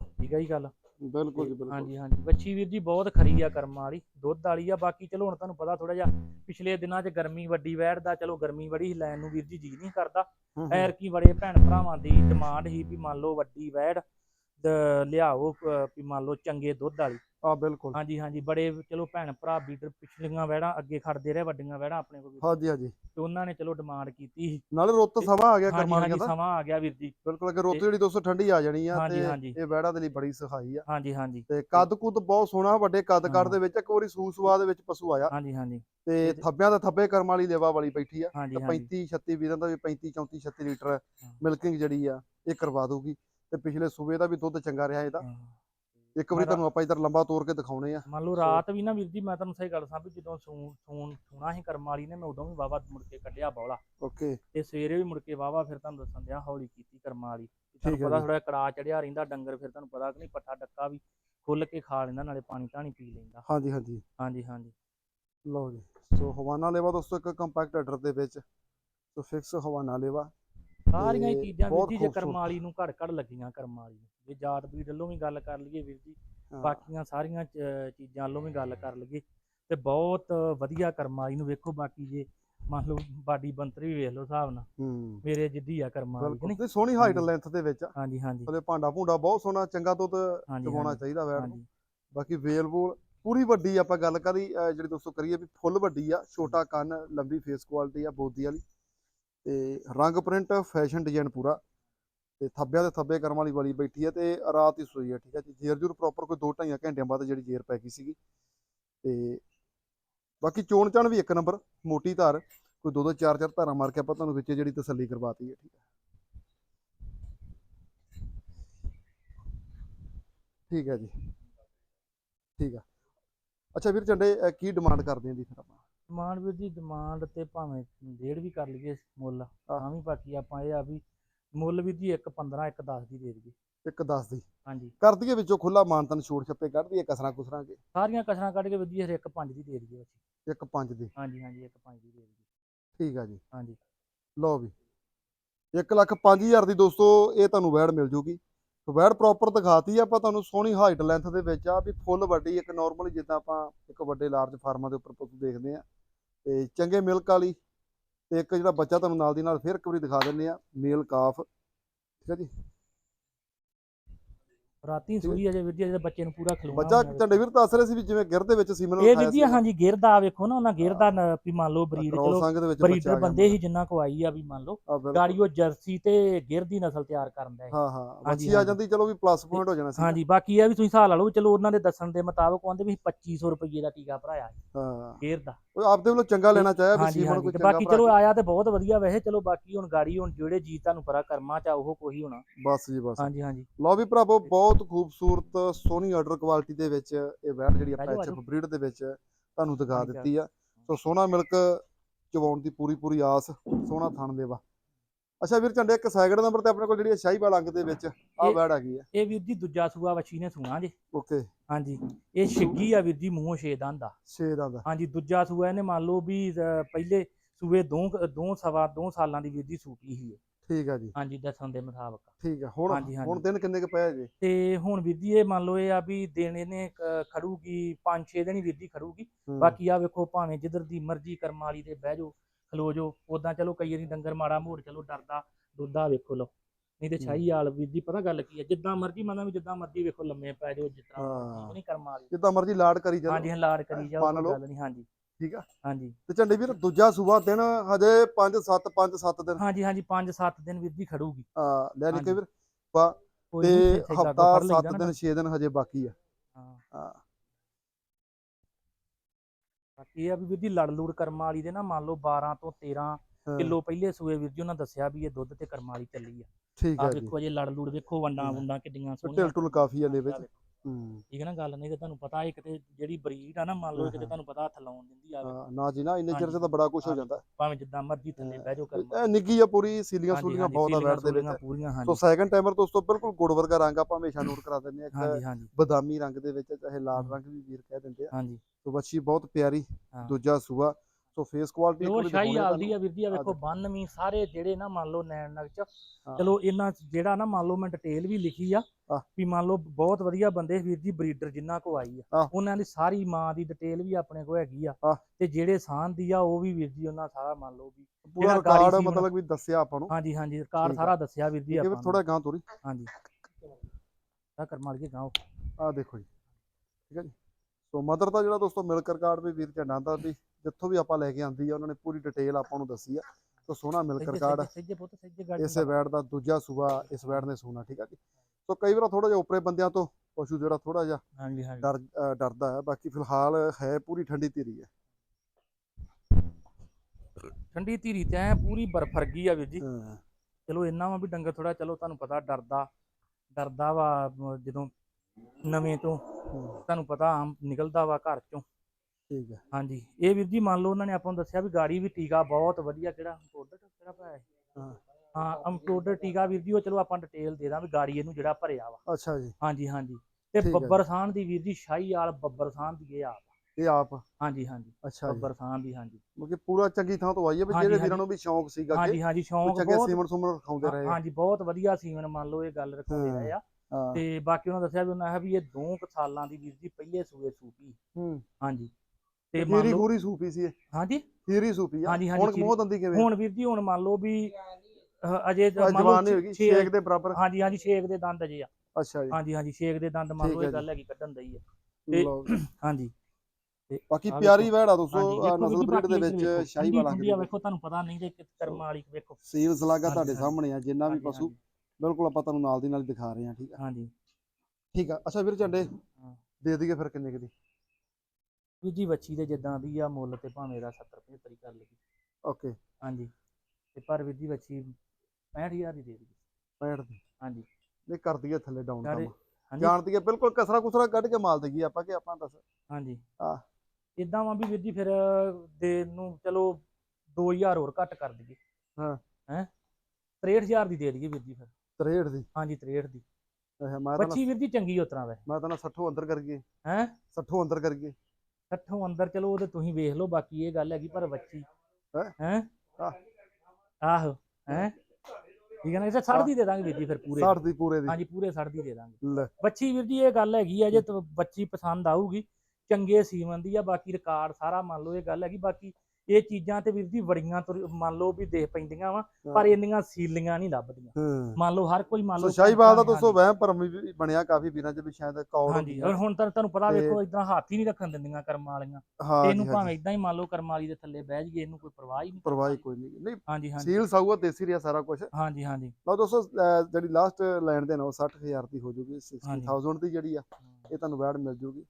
ਠੀਕ ਹੈ ਜੀ ਗੱਲ। ਬਿਲਕੁਲ ਜੀ ਬਿਲਕੁਲ। ਹਾਂਜੀ ਹਾਂਜੀ। ਬੱਚੀ ਵੀਰ ਜੀ ਬਹੁਤ ਖਰੀ ਆ ਕਰਮਾਂ ਵਾਲੀ ਦੁੱਧ ਵਾਲੀ ਆ। ਬਾਕੀ ਚਲੋ ਹੁਣ ਤੁਹਾਨੂੰ ਪਤਾ ਥੋੜਾ ਜਿਹਾ ਪਿਛਲੇ ਦਿਨਾਂ 'ਚ ਗਰਮੀ ਵੱਡੀ ਵੈੜਦਾ ਚਲੋ ਗਰਮੀ ਬੜੀ ਸੀ ਲੈਣ ਨੂੰ ਵੀਰ ਜੀ ਜੀ ਨਹੀਂ ਕਰਦਾ। ਹੂੰ, ਹੂੰ। ਐਰ ਕੀ ਬੜੇ ਭੈਣ ਭਰਾਵਾਂ ਦੀ ਡਿਮਾਂਡ ਸੀ ਵੀ ਮੰਨ ਲਓ ਵੱਡੀ ਵੈੜ ਦ- ਲਿਆਓ ਵੀ ਮੰਨ ਲਓ ਚੰਗੇ ਦੁੱਧ ਵਾਲੀ। ਆਹ ਬਿਲਕੁਲ। ਹਾਂਜੀ ਹਾਂਜੀ ਬੜੇ ਚਲੋ ਭੈਣ ਭਰਾ ਬੀਟਰ ਪਿਛਲੀਆਂ ਵੈੜਾਂ ਅੱਗੇ ਖੜਦੇ ਰਹੇ ਵੱਡੀਆਂ ਵੈੜਾਂ ਆਪਣੇ ਕੋਲ ਵੀ। ਹਾਂਜੀ ਹਾਂਜੀ। ਤੇ ਉਹਨਾਂ ਨੇ ਚਲੋ ਡਿਮਾਂਡ ਕੀਤੀ। ਸੀ ਨਾਲੇ ਰੁੱਤ ਸਮਾਂ ਆ ਗਿਆ ਹਾਂਜੀ ਕਰਮਾਂ ਹਾਂਜੀ ਦਾ। ਸਮਾਂ ਆ ਗਿਆ ਵੀਰ ਜੀ। ਬਿਲਕੁਲ ਕਿ ਰੁੱਤ ਤੇ- ਜਿਹੜੀ ਦੋਸਤੋ ਠੰਡੀ ਆ ਜਾਣੀ ਆ ਹਾਂਜੀ, ਤੇ ਹਾਂਜੀ। ਇਹ ਵੈੜਾ ਦੇ ਲਈ ਬੜੀ ਸਹਾਈ ਆ। ਹਾਂਜੀ ਹਾਂਜੀ। ਤੇ ਕੱਦ ਕੁੱਦ ਬਹੁਤ ਸੋਹਣਾ ਵੱਡੇ ਕੱਦ ਹਾਂ। ਦੇ ਵਿੱਚ ਇੱਕ ਵਾਰੀ ਸੂ ਸੁਆ ਦੇ ਵਿੱਚ ਪਸ਼ੂ ਆਇਆ। ਹਾਂਜੀ ਹਾਂਜੀ। ਤੇ ਇਹਦੇ- ਥੱਬਿਆਂ ਦਾ ਥੱਬੇ ਕਰਮ ਵਾਲੀ ਲੇਵਾ ਵਾਲੀ ਬੈਠੀ ਆ। ਹਾਂਜੀ ਤੇ ਹਾਂਜੀ। 35 36 ਵੀਰਾਂ ਦਾ ਵੀ 35 34 36 ਲੀਟਰ। ਮਿਲਕਿੰਗ ਜਿਹੜੀ ਆ ਇਹ ਕਰਵਾ ਦੂਗੀ ਤੇ ਪਿਛਲੇ ਸੂਬੇ ਦਾ ਵੀ ਦੁੱਧ ਚੰਗਾ ਰਿਹਾ ਇਹਦਾ। ਹਾਂ। ਇੱਕ ਵਾਰੀ ਤੁਹਾਨੂੰ ਆਪਾਂ ਇਧਰ ਲੰਬਾ ਤੋੜ ਕੇ ਦਿਖਾਉਣੇ ਆ। ਮੰਨ ਲਓ ਰਾਤ ਵੀ ਨਾ ਵੀਰ ਜੀ ਮੈਂ ਤੁਹਾਨੂੰ ਸਹੀ ਗੱਲ ਦੱਸਾਂ ਵੀ ਜਦੋਂ ਸੂਣ ਸੂਣ ਸੂਣਾ ਸੀ ਕਰਮ ਵਾਲੀ ਨੇ ਮੈਂ ਉਦੋਂ ਵੀ ਵਾਵਾ ਮੁੜ ਕੇ ਕੱਢਿਆ ਬੌਲਾ। ਓਕੇ। ਤੇ ਸਵੇਰੇ ਵੀ ਮੁੜ ਕੇ ਵਾਵਾ ਫਿਰ ਤੁਹਾਨੂੰ ਦੱਸਣ ਦਿਆ ਹੌਲੀ ਕੀਤੀ ਕਰਮ ਵਾਲੀ। ਤੁਹਾਨੂੰ ਹੈ ਪਤਾ। ਥੋੜਾ ਕੜਾ ਚੜਿਆ ਰਹਿੰਦਾ ਡੰਗਰ ਫਿਰ ਤੁਹਾਨੂੰ ਪਤਾ ਕਿ ਨਹੀਂ ਪੱਠਾ ਡੱਕਾ ਵੀ ਖੁੱਲ ਕੇ ਖਾ ਲੈਂਦਾ ਨਾਲੇ ਪਾਣੀ ਧਾਣੀ ਪੀ ਲੈਂਦਾ। ਹਾਂਜੀ ਹਾਂਜੀ। ਹਾਂਜੀ ਹਾਂਜੀ। ਲਓ ਜੀ। ਸੋ ਹਵਾਨਾ ਲੇਵਾ ਦੋਸਤੋ ਇੱਕ ਕੰਪੈਕਟ ਆਰਡਰ ਦੇ ਵਿੱਚ। ਸੋ ਫਿਕਸ ਹਵਾਨਾ ਲੇਵਾ। ਸਾਰੀਆਂ ਹੀ ਚੀਜ਼ਾਂ ਵੀਰ ਜੀ ਜੇ ਕਰਮ ਖੂਬਸੂਰਤ। ਵਾਲੀ ਨੂੰ ਘੜ ਘੜ ਲੱਗੀਆਂ ਕਰਮ ਵਾਲੀ ਨੂੰ। ਜੇ ਜਾਤ ਬੀੜ ਵੱਲੋਂ ਵੀ ਗੱਲ ਕਰ ਲਈਏ ਵੀਰ ਜੀ ਬਾਕੀਆਂ ਸਾਰੀਆਂ ਚੀਜ਼ਾਂ ਵੱਲੋਂ ਵੀ ਗੱਲ ਕਰ ਲਈਏ ਤੇ ਬਹੁਤ ਵਧੀਆ ਕਰਮ ਵਾਲੀ ਨੂੰ ਵੇਖੋ। ਬਾਕੀ ਜੇ ਮੰਨ ਲਓ ਬਾਡੀ ਬੰਤਰ ਵੀ ਵੇਖ ਲਓ ਹਿਸਾਬ ਨਾਲ। ਮੇਰੇ ਜਿੱਦੀ ਆ ਕਰਮ ਬਿਲਕੁਲ ਤੇ ਸੋਹਣੀ ਹਾਈਟ। ਲੈਂਥ ਦੇ ਵਿੱਚ ਹਾਂਜੀ ਹਾਂਜੀ। ਉਹਦੇ ਭਾਂਡਾ ਭੁੰਡਾ ਬਹੁਤ ਸੋਹਣਾ ਚੰਗਾ ਦੁੱਧ ਚਵਾਉਣਾ ਚਾਹੀਦਾ ਵੈੜ ਨੂੰ। ਬਾਕੀ ਵੇਲ ਵੂਲ ਪੂਰੀ ਵੱਡੀ ਆਪਾਂ ਗੱਲ ਕਰੀ ਜਿਹੜੀ ਦੋਸਤੋ ਕਰੀਏ ਵੀ ਫੁੱਲ ਵੱਡੀ ਆ ਛੋਟਾ ਕੰਨ ਲੰਬੀ ਫੇਸ ਕੁਆਲਿਟੀ ਆ ਬੋਦੀ ਵਾਲੀ। ਤੇ ਰੰਗ ਪ੍ਰਿੰਟ ਫੈਸ਼ਨ ਡਿਜ਼ਾਈਨ ਪੂਰਾ। ਤੇ ਥੱਬਿਆਂ ਦੇ ਥੱਬੇ ਕਰਮ ਵਾਲੀ ਵਾਲੀ ਬੈਠੀ ਹੈ ਤੇ ਰਾਤ ਹੀ ਸੋਈ ਹੈ, ਠੀਕ ਹੈ ਜੀ। ਜੇਰ ਜੂਰ ਪ੍ਰੋਪਰ ਕੋਈ 2 ਢਾਈਆਂ ਘੰਟਿਆਂ ਬਾਅਦ ਜਿਹੜੀ ਜੇਰ ਪੈ ਗਈ ਸੀਗੀ। ਤੇ ਬਾਕੀ ਚੋਣ ਚਾਣ ਵੀ ਇੱਕ ਨੰਬਰ, ਮੋਟੀ ਧਾਰ, ਕੋਈ ਦੋ ਦੋ ਚਾਰ ਚਾਰ ਧਾਰਾਂ ਮਾਰ ਕੇ ਆਪਾਂ ਤੁਹਾਨੂੰ ਵਿੱਚ ਜਿਹੜੀ ਤਸੱਲੀ ਕਰਵਾਤੀ ਹੈ, ਠੀਕ ਹੈ। ਠੀਕ ਹੈ ਜੀ। ਠੀਕ ਆ। ਅੱਛਾ ਵੀਰ ਝੰਡੇ ਕੀ ਡਿਮਾਂਡ ਕਰਦੇ ਆਂ ਦੀ ਫਿਰ ਆਪਾਂ? ਡਿਮਾਂਡ ਵੀਰ ਜੀ ਡਿਮਾਂਡ ਤੇ ਭਾਵੇਂ ਡੇਢ ਵੀ ਕਰ ਲਈਏ ਮੁੱਲ ਤਾਂ ਵੀ ਬਾਕੀ ਆਪਾਂ ਇਹ ਆ ਵੀ ਮੁੱਲ ਵੀਰ ਜੀ 1 15 1 10 ਦੀ ਦੇ ਦਈਏ। ਇੱਕ 10 ਦੀ। ਹਾਂਜੀ। ਕਰ ਦਈਏ ਵਿੱਚੋਂ ਖੁੱਲਾ ਮਾਨਤਨ ਛੋੜ ਛੱਪੇ ਕੱਢ ਦਈਏ ਕਸਰਾਂ ਕੁਸਰਾਂ ਕੇ ਸਾਰੀਆਂ ਕਸਰਾਂ ਕੱਢ ਕੇ ਜੀ ਹਰ ਇੱਕ 5 ਦੀ ਦੇ ਦਈਏ ਅਸੀਂ ਇੱਕ 5 ਦੀ। ਹਾਂਜੀ ਹਾਂਜੀ ਇੱਕ 5 ਦੀ ਦੇ ਦਈਏ। ਠੀਕ ਆ ਜੀ। ਹਾਂਜੀ। ਲਓ ਵੀ। 1 ਲੱਖ 5000 ਦੀ ਦੋਸਤੋ ਇਹ ਤੁਹਾਨੂੰ ਵੈੜ ਮਿਲ ਜੂਗੀ। ਵੈੜ ਪ੍ਰੋਪਰ ਦਿਖਾਤੀ ਆ ਆਪਾਂ ਤੁਹਾਨੂੰ ਸੋਹਣੀ ਹਾਈਟ ਲੈਂਥ ਦੇ ਵਿੱਚ ਆ, ਵੀ ਫੁੱਲ ਵੱਡੀ, ਇੱਕ ਨਾਰਮਲੀ ਜਿੱਦਾਂ ਆਪਾਂ ਇੱਕ ਵੱਡੇ ਲਾਰਜ ਫਾਰਮਾਂ ਦੇ ਉੱਪਰ ਪਸ਼ੂ ਦੇਖਦੇ ਆ। ਤੇ ਚੰਗੇ ਮਿਲਕ ਵਾਲੀ, ਤੇ ਇੱਕ ਜਿਹੜਾ ਬੱਚਾ ਤੁਹਾਨੂੰ ਨਾਲ ਦੀ ਨਾਲ ਫਿਰ ਇੱਕ ਵਾਰੀ ਦਿਖਾ ਦਿੰਦੇ ਆ ਮੇਲ ਕਾਫ ਠੀਕ ਹੈ ਜੀ? ਰਾਤੀ ਸੂਈ ਅਜੇ ਵੀਰ ਜੀ ਅਜੇ ਬੱਚੇ ਨੂੰ ਪੂਰਾ ਖਿਲਾਉਣਾ ਬੱਚਾ ਝੰਡੇ ਵੀਰ ਦੱਸ ਰਹੇ ਸੀ ਵੀ ਜਿਵੇਂ ਗਿਰ ਦੇ ਵਿੱਚ ਸੀਮਨ ਇਹ ਵੀਰ ਜੀ ਹਾਂਜੀ ਗਿਰਦਾ ਵੇਖੋ ਨਾ ਉਹਨਾਂ ਗਿਰਦਾ ਨ- ਵੀ ਮੰਨ ਲਓ ਬਰੀਡ ਚਲੋ ਦੇ ਬਰੀਡਰ ਬੰਦੇ ਹੀ ਜਿੰਨਾ ਕੋ ਆਈ ਆ ਵੀ ਮੰਨ ਲਓ। ਗਾੜੀ ਉਹ ਜਰਸੀ ਤੇ ਗਿਰਦੀ ਨਸਲ ਤਿਆਰ ਕਰਨ ਦਾ ਹਾਂ ਹਾਂ ਬੱਚੀ ਆ। ਜਾਂਦੀ ਚਲੋ ਵੀ ਪਲੱਸ ਪੁਆਇੰਟ ਹੋ ਜਾਣਾ ਸੀ ਹਾਂਜੀ ਬਾਕੀ ਇਹ ਵੀ ਤੁਸੀਂ ਹਿਸਾਬ ਲਾ ਲਓ ਚਲੋ ਉਹਨਾਂ ਦੇ ਦੱਸਣ ਦੇ ਮੁਤਾਬਕ ਕਹਿੰਦੇ ਵੀ 2500 ਰੁਪਏ ਦਾ ਟੀਕਾ ਭਰਾਇਆ। ਹਾਂ। ਗਿਰਦਾ। ਉਹ ਆਪਦੇ ਵੱਲੋਂ ਚੰਗਾ ਲੈਣਾ ਚਾਹਿਆ ਵੀ ਸੀਮਨ ਕੋਈ ਚੰਗਾ ਬਾਕੀ ਚਲੋ। ਆਇਆ ਤੇ ਬਹੁਤ ਵਧੀਆ ਵੈਸੇ ਚਲੋ ਬਾਕੀ ਹੁਣ ਗਾੜੀ ਹੁਣ ਜਿਹੜੇ ਜੀ ਤੁਹਾਨੂੰ ਪਤਾ ਕਰਮਾ ਚ ਉਹ ਕੋਈ ਹੋਣਾ। ਬਸ ਜੀ ਬਸ। ਹਾਂਜੀ ਹਾਂਜੀ। ਲਓ ਵੀ ਭਰਾਵੋ ਬਹੁਤ ਖੂਬਸੂਰਤ ਸੋਹਣੀ ਆਰਡਰ ਕੁਆਲਿਟੀ ਦੇ ਵਿੱਚ ਇਹ ਵੈੜ ਜਿਹੜੀ ਆਪਾਂ ਐਚਐਫ। ਬਰੀਡ ਦੇ ਵਿੱਚ ਤੁਹਾਨੂੰ ਦਿਖਾ ਦਿੱਤੀ ਆ। ਸੋ ਸੋਹਣਾ ਮਿਲਕ ਚਵਾਉਣ ਦੀ ਪੂਰੀ ਪੂਰੀ ਆਸ ਸੋਹਣਾ ਥਣ ਦੇਵਾ। ਅੱਛਾ ਵੀਰ ਝੰਡੇ ਇੱਕ ਸੈਕਿੰਡ ਨੰਬਰ ਤੇ ਆਪਣੇ ਕੋਲ ਜਿਹੜੀ ਸ਼ਾਹੀਵਾਲ ਅੰਗ ਦੇ ਵਿੱਚ ਆ ਵੈੜ ਹੈਗੀ ਆ। ਇਹ ਵੀਰ ਜੀ ਦੂਜਾ ਸੂਆ ਵੱਛੀ ਨੇ ਸੁਣਾ ਜੇ। ਓਕੇ ਹਾਂਜੀ। ਇਹ ਛਿੱਗੀ ਆ ਵੀਰ ਜੀ ਮੂੰਹੋਂ ਛੇ ਦੰਦ ਆ। ਛੇ ਦਾ ਦਾ ਹਾਂਜੀ ਦੂਜਾ ਸੂਆ ਇਹਨੇ ਮੰਨ ਲਓ ਵੀ ਪਹਿਲੇ ਸੂਏ ਦੋ ਦੋ ਸਵਾ ਦੋ ਸਾਲਾਂ ਦੀ ਵੀਰ ਜੀ ਸੂਕੀ ਸੀ ਇਹ। ਠੀਕ ਆ ਜੀ। ਹਾਂਜੀ ਦੱਸਣ ਦੇ ਮੁਤਾਬਕ। ਠੀਕ ਆ। ਹੁਣ। ਹੁਣ ਦਿਨ ਕਿੰਨੇ ਕ ਪਏ ਜੇ? ਤੇ ਹੁਣ ਵੀਰ ਜੀ ਇਹ ਮੰਨ ਲਓ ਇਹ ਆ ਵੀ ਦਿਨ ਇਹਨੇ ਖੜੂਗੀ 5-6 ਦਿਨ ਹੀ ਵੀਰ ਜੀ ਖੜੂਗੀ। ਹੂੰ, ਬਾਕੀ ਆ ਵੇਖੋ ਭਾਵੇਂ ਜਿੱਧਰ ਦੀ ਮਰਜ਼ੀ ਕਰਮ ਵਾਲੀ ਤੇ ਬਹਿ ਜਾਓ ਖਲੋ ਜਾਓ। ਉਦਾਂ ਚਲੋ ਕਈ ਵਾਰੀ ਡੰਗਰ ਮਾੜਾ ਮੋੜ ਚਲੋ ਡਰਦਾ ਦੁੱਧਾ ਵੇਖੋ ਲਓ। ਨਹੀਂ ਤੇ। ਛਾਈ ਆਲ ਵੀਰ ਜੀ ਪਤਾ ਗੱਲ ਕੀ ਹੈ? ਜਿੱਦਾਂ ਮਰਜ਼ੀ ਮੰਨਾ ਵੀ ਜਿੱਦਾਂ ਮਰਜ਼ੀ ਵੇਖੋ ਲੰਮੇ ਪੈ ਜਾਓ ਹਾਂ। ਨਹੀਂ ਕਰਮ ਵਾਲੀ। ਜਿੱਦਾਂ ਮਰਜ਼ੀ ਲਾਡ ਕਰੀ ਚੱਲੋ ਹਾਂਜੀ ਲਾੜ ਕਰੀ ਜਾਓ। ਗੱਲ ਨਹੀਂ ਹਾਂਜੀ। ਠੀਕ ਆ? ਹਾਂਜੀ। ਤੇ ਝੰਡੇ ਵੀਰ ਦੂਜਾ ਸੂਬਾ ਦਿਨ ਹਜੇ 5 7 5 7 ਦਿਨ। ਹਾਂਜੀ ਹਾਂਜੀ 5-7 ਦਿਨ ਵੀਰ ਜੀ ਖੜੂਗੀ। ਆ ਲੈ ਲਈ ਹਾਂਜੀ। ਕਿ ਵੀਰ। ਤੇ ਜਾ ਹਫਤਾ ਫੜ ਲਈਦਾ 7 ਨਾ। ਦਿਨ 6 ਦਿਨ ਹਜੇ ਬਾਕੀ ਆ। ਹਾਂ। ਹਾਂ। ਬਾਕੀ ਇਹ ਆ ਵੀ ਵੀਰ ਜੀ ਲੜ ਲੂੜ ਕਰਮਾਂ ਵਾਲੀ ਦੇ ਨਾ ਮੰਨ ਲਓ 12 ਤੋਂ 13 ਹਾਂ, ਕਿਲੋ ਪਹਿਲੇ ਸੂਏ ਵੀਰ ਜੀ ਉਹਨਾਂ ਦੱਸਿਆ ਵੀ ਇਹ ਦੁੱਧ ਤੇ ਕਰਮਾਂ ਵਾਲੀ ਚੱਲੀ ਆ। ਠੀਕ ਆ ਜੀ ਵੇਖੋ ਜੇ। ਲੜ ਲੂੜ ਵੇਖੋ ਵੰਡਾਂ। ਵੁੰਡਾਂ ਢਿਲ ਸੋਹਣੀਆਂ ਟੁਲ ਕਾਫੀ ਆ ਆਹ ਵਿੱਚ ਹੂੰ ਠੀਕ ਹੈ ਨਾ ਗੱਲ ਨਹੀਂ ਤੇ ਤੁਹਾਨੂੰ ਪਤਾ ਇੱਕ ਤੇ ਜਿਹੜੀ ਬਰੀਡ ਆ ਨਾ ਮੰਨ ਲਓ ਕਿਤੇ। ਤੁਹਾਨੂੰ ਪਤਾ ਹੱਥ ਲਾਉਣ ਦਿੰਦੀ ਆ ਹਾਂ, ਨਾ ਜੀ ਨਾ ਇੰਨੇ ਚਿਰ ਚ। ਤਾਂ ਬੜਾ ਕੁਝ ਹੋ। ਜਾਂਦਾ ਭਾਵੇਂ ਜਿੱਦਾਂ ਮਰਜ਼ੀ ਥੱਲੇ ਬਹਿ ਜਾਓ ਕਰਮਾਂ ਇਹ ਨਿੱਗੀ ਆ ਪੂਰੀ ਸੀਲੀਆਂ ਸੂਲੀਆਂ ਬਹੁਤ ਆ ਵੈਟ ਦੇ ਵਿੱਚ ਪੂਰੀਆਂ ਸੋ ਹਾਂਜੀ ਸੈਕੰਡ ਟਾਈਮਰ ਦੋਸਤੋ ਬਿਲਕੁਲ ਗੁੜ ਵਰਗਾ ਰੰਗ ਆਪਾਂ ਹਮੇਸ਼ਾ ਨੋਟ ਕਰਾ ਦਿੰਦੇ ਆ ਇੱਕ ਬਦਾਮੀ ਰੰਗ ਦੇ ਵਿੱਚ ਚਾਹੇ ਲਾਲ। ਰੰਗ ਵੀ ਵੀਰ ਕਹਿ ਦਿੰਦੇ ਆ ਹਾਂਜੀ ਸੋ ਬੱਚੀ ਬਹੁਤ ਪਿਆਰੀ। ਦੂਜਾ ਸੂਆ ਸੋ ਫੇਸ ਕੁਆਲਿਟੀ ਉਹ ਸ਼ਾਹੀ ਆਲਦੀ ਆ ਵੀਰ ਜੀ ਆ ਵੇਖੋ ਬੰਨ ਵੀ ਸਾਰੇ ਜਿਹੜੇ ਨਾ ਮੰਨ ਲਓ ਨੈਣ ਨਗ ਚ। ਚਲੋ ਇਹਨਾਂ ਜਿਹੜਾ ਨਾ ਮੰਨ ਲਓ ਮੈਂ ਡਿਟੇਲ ਵੀ ਲਿਖੀ ਆ। ਵੀ ਮੰਨ ਲਓ ਬਹੁਤ ਵਧੀਆ ਬੰਦੇ ਵੀਰ ਜੀ ਬਰੀਡਰ ਜਿਨ੍ਹਾਂ ਕੋ ਆਈ ਆ। ਉਹਨਾਂ ਦੀ ਸਾਰੀ ਮਾਂ ਦੀ ਡਿਟੇਲ ਵੀ ਆਪਣੇ ਕੋ ਹੈਗੀ ਆ। ਤੇ ਜਿਹੜੇ ਸਾਂਝ ਦੀ ਆ ਉਹ ਵੀ ਵੀਰ ਜੀ ਉਹਨਾਂ ਸਾਰਾ ਮੰਨ ਲਓ ਵੀ ਪੂਰਾ ਰਿਕਾਰਡ ਮਤਲਬ ਵੀ ਦੱਸਿਆ ਆਪਾਂ ਨੂੰ। ਹਾਂਜੀ ਹਾਂਜੀ ਰਿਕਾਰਡ। ਸਾਰਾ ਦੱਸਿਆ ਵੀਰ ਜੀ ਆਪਾਂ ਥੋੜਾ ਗਾਂ ਤੋਰੀ। ਹਾਂਜੀ। ਤਾਂ ਕਰ ਮਾਰ ਕੇ ਗਾਓ ਆ ਦੇਖੋ ਜੀ। ਠੀਕ ਹੈ ਜੀ। ਸੋ ਮਦਰ ਦਾ ਜਿਹੜਾ ਦੋਸਤੋ ਮਿਲਕ ਰਿਕਾਰਡ ਵੀ ਵੀਰ ਝੰਡਾ ਦਾ ਵੀ ਜਿੱਥੋਂ ਵੀ ਆਪਾਂ ਲੈ ਕੇ ਆਂਦੀ ਆ ਉਹਨਾਂ ਨੇ ਪੂਰੀ ਡਿਟੇਲ ਆਪਾਂ ਨੂੰ ਦੱਸੀ ਆ। ਸੋ ਸੋਹਣਾ ਮਿਲਕ ਰਿਕਾਰਡ ਇਸੇ ਵੈੜ ਦਾ ਦੂਜਾ ਸੂਬਾ ਇਸ ਵੈੜ ਨੇ ਸੋਨਾ ਠੀਕ ਆ ਜੀ? ਸੋ ਕਈ ਵਾਰ ਥੋੜਾ ਜਿਹਾ ਉਪਰੇ ਬੰਦਿਆਂ ਤੋਂ ਪਸ਼ੂ ਜਿਹੜਾ ਥੋੜਾ ਜਿਹਾ ਹਾਂਜੀ ਹਾਂਜੀ। ਡਰ ਡਰਦਾ ਹੈ ਬਾਕੀ ਫਿਲਹਾਲ ਹੈ ਪੂਰੀ ਠੰਡੀ ਧੀਰੀ ਹੈ। ਠੰਡੀ ਧੀਰੀ ਤੇ ਐ ਪੂਰੀ ਬਰਫ ਵਰਗੀ ਆ ਵੀਰ ਜੀ। ਚਲੋ ਇੰਨਾ ਵਾ ਵੀ ਡੰਗਰ ਥੋੜਾ ਚਲੋ ਤੁਹਾਨੂੰ ਪਤਾ ਡਰਦਾ ਡਰਦਾ ਵਾ ਜਦੋਂ ਨਵੇਂ ਤੋਂ ਤੁਹਾਨੂੰ ਪਤਾ ਆਮ ਨਿਕਲਦਾ ਵਾ ਘਰ ਚੋਂ। ਠੀਕ ਹੈ। ਹਾਂਜੀ ਇਹ ਵੀਰ ਜੀ ਮੰਨ ਲਓ ਉਹਨਾਂ ਨੇ ਆਪਾਂ ਨੂੰ ਦੱਸਿਆ ਵੀ ਗਾੜੀ ਵੀ ਟੀਕਾ ਬਹੁਤ ਵਧੀਆ ਕਿਹੜਾ ਅੰਕੋਡਰ ਕਿਹੜਾ ਪਾਇਆ ਸੀ? ਹਾਂ। ਹਾਂ ਅੰਕੋਡਰ ਟੀਕਾ ਵੀਰ ਜੀ ਉਹ ਚਲੋ ਆਪਾਂ ਡਿਟੇਲ ਦੇ ਦਾਂ ਵੀ ਗਾੜੀ ਇਹਨੂੰ ਜਿਹੜਾ ਭਰਿਆ ਵਾ। ਅੱਛਾ ਜੀ। ਹਾਂਜੀ ਹਾਂਜੀ। ਤੇ ਠੀਕ ਹੈ ਦੀ ਵੀਰ ਜੀ ਸ਼ਾਹੀ ਵਾਲ ਬੱਬਰ ਸਾਨ ਦੀ ਇਹ ਆ। ਇਹ ਆਪ ਹਾਂਜੀ ਹਾਂਜੀ। ਅੱਛਾ ਜੀ। ਬੱਬਰ ਥਾਂ ਦੀ ਹਾਂਜੀ। ਕਿਉਂਕਿ ਪੂਰਾ ਚੰਗੀ ਥਾਂ ਤੋਂ ਆਈ ਹੈ ਵੀ ਹਾਂਜੀ, ਜਿਹੜੇ। ਵੀਰਾਂ ਨੂੰ ਵੀ ਸ਼ੌਂਕ ਸੀਗਾ ਕਿ ਹਾਂਜੀ ਹਾਂਜੀ ਸ਼ੌਂਕ ਚੰਗੇ ਬਹੁਤ ਸੀਮਨ ਸੁਮਨ ਰਖਾਉਂਦੇ ਰਹੇ। ਹਾਂਜੀ ਬਹੁਤ ਵਧੀਆ ਸੀਮਨ ਮੰਨ ਲਓ ਇਹ ਗੱਲ ਰਖਾਉਂਦੇ ਹਾਂ। ਰਹੇ ਆ। ਹਾਂ। ਤੇ ਬਾਕੀ ਉਹਨਾਂ ਦੱਸਿਆ ਵੀ ਉਹਨਾਂ ਆਖਿਆ ਵੀ ਇਹ ਦੋ ਕੁ ਸਾਲਾਂ ਦੀ ਵੀਰ ਜੀ ਪਹਿਲੇ ਸੂਏ ਸੂਪੀ ਹੂੰ। ਹਾਂਜੀ। ਤੇ ਮੰਨ ਹੀਰੀ ਲਓ ਖੂਰੀ ਸੂਪੀ ਸੀ ਇਹ। ਹਾਂਜੀ। ਹੀਰੀ ਆ ਹਾਂਜੀ, ਹਾਂਜੀ, ਹੁਣ। ਮੋਹ ਦੰਦੀ ਕਿਵੇਂ? ਹੁਣ ਵੀਰ ਜੀ ਹੁਣ ਮੰਨ ਲਓ ਵੀ ਅਹ, ਅਜੇ ਤਾਂ ਮੰਨ ਲਓ ਜਵਾਨ ਨਹੀਂ ਹੋਗੀ ਛੇ- ਛੇਕ ਦੇ ਬਰਾਬਰ। ਹਾਂਜੀ ਹਾਂਜੀ ਛੇਕ ਦੇ ਦੰਦ ਅਜੇ ਆ। ਅੱਛਾ ਜੀ। ਹਾਂਜੀ ਹਾਂਜੀ ਛੇਕ ਦੇ ਦੰਦ ਮੰਨ ਠੀਕ ਲਓ ਹੈ ਇਹ ਜੀ। ਗੱਲ ਹੈਗੀ ਕੱਢਣ ਦਈ ਹੈ ਤੇ- ਲਓ ਜੀ। ਹਾਂਜੀ। ਬਾਕੀ ਆਹ ਪਿਆਰੀ ਵੇਖੋ। ਵੈੜ ਆ ਦੋਸਤੋ ਆਹ ਨਸਲ ਬਰੀਡ ਦੇ ਵਿੱਚ ਸ਼ਾਹੀ ਵਾਲਾ ਆ ਵੇਖੋ ਤੁਹਾਨੂੰ ਪਤਾ ਨਹੀਂ ਤੇ ਕਿ ਕਰਮ ਵਾਲੀ ਵੇਖੋ। ਸੀਲ ਸਲਾਗਾ ਹਾਂਜੀ, ਤੁਹਾਡੇ ਹਾਂਜੀ। ਸਾਹਮਣੇ ਆ ਜਿੰਨਾ ਵੀ ਹਾਂਜੀ, ਪਸ਼ੂ। ਬਿਲਕੁਲ ਆਪਾਂ ਤੁਹਾਨੂੰ ਨਾਲ ਦੀ ਨਾਲ ਦਿਖਾ ਰਹੇ ਹਾਂ ਠੀਕ ਆ? ਹਾਂਜੀ। ਠੀਕ ਆ। ਅੱਛਾ ਵੀਰ ਝੰਡੇ। ਦੇ ਦਈਏ ਫਿਰ ਕਿੰਨੇ ਕੁ ਦੀ? ਵੀਰ ਜੀ ਵੱਛੀ ਦੇ ਜਿੱਦਾਂ ਦੀ ਆ ਮੁੱਲ ਤੇ ਭਾਵੇਂ ਦਾ 70 75 ਕਰ ਲਈਏ। ਓਕੇ ਹਾਂਜੀ। ਤੇ ਪਰ ਵੀਰ ਜੀ ਵੱਛੀ 65000 ਦੀ ਦੇ ਦਿੱਤੀ। 65 ਦੀ? ਹਾਂਜੀ। ਨਹੀਂ ਕਰ ਦਈਏ ਥੱਲੇ ਡਾਊਨ ਕੰਮ। ਇਹ- ਹਾਂਜੀ। ਜਾਣ ਦਈਏ ਬਿਲਕੁਲ ਕਸਰਾ ਕੁਸਰਾ ਕੱਢ ਕੇ ਮਾਲ ਦਈਏ ਆਪਾਂ ਕਿ ਆਪਾਂ ਦੱਸ। ਹਾਂਜੀ। ਆਹ। ਇਦਾਂ ਵਾ ਵੀ ਵੀਰ ਜੀ ਫਿਰ ਦੇ ਨੂੰ ਚਲੋ 2000 ਹੋਰ ਘੱਟ ਕਰ ਦਈਏ। ਹਾਂ। ਹੈ? 63000 ਦੀ ਦੇ ਦਈਏ ਵੀਰ ਜੀ ਫਿਰ। 63 ਦੀ? ਹਾਂਜੀ 63 ਦੀ। ਅੱਛਾ ਮੈਂ ਤਾਂ ਨਾ- ਵੱਛੀ ਵੀਰ ਜੀ ਚੰਗੀ ਉਤਰਾ ਵੇ ਮੈਂ ਤਾਂ ਨਾ 60 ਅੰਦਰ ਕਰ ਗਏ ਹੈ? 60 ਅੰਦਰ ਕਰ ਗਏ 60 ਅੰਦਰ ਚਲੋ ਉਹ ਤੇ ਤੁਸੀਂ ਵੇਖ ਲਓ ਬਾਕੀ ਇਹ ਗੱਲ ਹੈਗੀ ਪਰ ਵੱਛੀ। ਹੈਂ? ਹੈ? ਆਹ। ਆਹੋ ਹੈ? ਠੀਕ ਹੈ ਨਾ ਇਸੇ 60 ਦੀ ਦੇ ਦਾਂਗੇ ਵੀਰ ਜੀ ਫਿਰ ਪੂਰੇ 60 ਦੀ ਪੂਰੇ ਦੀ। ਹਾਂਜੀ ਪੂਰੇ 60 ਦੀ ਦੇ ਦਾਂਗੇ। ਲੈ। ਬੱਚੀ ਵੀਰ ਜੀ ਇਹ ਗੱਲ ਹੈਗੀ ਆ ਜੇ ਤ- ਬੱਚੀ ਪਸੰਦ ਆਊਗੀ ਚੰਗੇ ਸੀਮਨ ਦੀ ਆ ਬਾਕੀ ਰਿਕਾਰਡ ਸਾਰਾ ਮੰਨ ਲਓ ਇਹ ਗੱਲ ਹੈਗੀ ਬਾਕੀ ਇਹ ਚੀਜ਼ਾਂ ਤੇ ਵੀਰ ਜੀ ਬੜੀਆਂ ਤੁਰ- ਮੰਨ ਲਓ ਵੀ ਦੇਖ ਪੈਂਦੀਆਂ ਵਾ ਪਰ ਇੰਨੀਆਂ ਸੀਲੀਆਂ ਨਹੀਂ ਲੱਭਦੀਆਂ। ਹਾਂ। ਮੰਨ ਲਓ ਹਰ ਕੋਈ ਮੰਨ ਸੋ ਲਓ ਸ਼ਾਹੀਵਾਲ ਦਾ ਦੋਸਤੋ ਵਹਿਮ ਭਰਮ ਵੀ ਬਣਿਆ ਕਾਫੀ ਵੀਰਾਂ ਚ ਵੀ ਸ਼ਾਇਦ ਕੌੜ ਹਾਂਜੀ ਔਰ। ਹੁਣ ਤਾਂ ਤੁਹਾਨੂੰ ਪਤਾ ਤੇ- ਵੇਖੋ ਇਦਾਂ ਹੱਥ ਹੀ ਨਹੀਂ ਰੱਖਣ ਦਿੰਦੀਆਂ ਕਰਮ ਵਾਲੀਆਂ। ਹਾਂ ਇਹਨੂੰ ਭਾਵੇਂ ਇਦਾਂ ਹੀ ਮੰਨ ਲਓ ਕਰਮ ਵਾਲੀ ਦੇ ਥੱਲੇ ਬਹਿ ਜਾਈਏ ਇਹਨੂੰ ਕੋਈ ਪਰਵਾਹ ਹੀ ਨਹੀਂ। ਪਰਵਾਹ ਹੀ ਕੋਈ ਨਹੀਂ। ਨਹੀਂ ਹਾਂਜੀ ਹਾਂਜੀ। ਸੀਲ ਸਾਊਆ ਦੇਸੀ ਰਿਆ ਸਾਰਾ ਕੁਝ ਹਾਂਜੀ ਹਾਂਜੀ। ਲਓ ਦੋਸਤੋ ਅਹ ਜਿਹੜੀ ਲਾਸਟ ਲੈਣ ਦੇ ਨਾ ਉਹ 60000 ਦੀ ਹੋ ਜੂਗੀ ਹਾਂਜੀ। 60000 ਦੀ ਜਿਹੜੀ ਆ ਇਹ ਤੁਹਾਨੂੰ ਵੈੜ ਮਿਲ ਜੂਗੀ।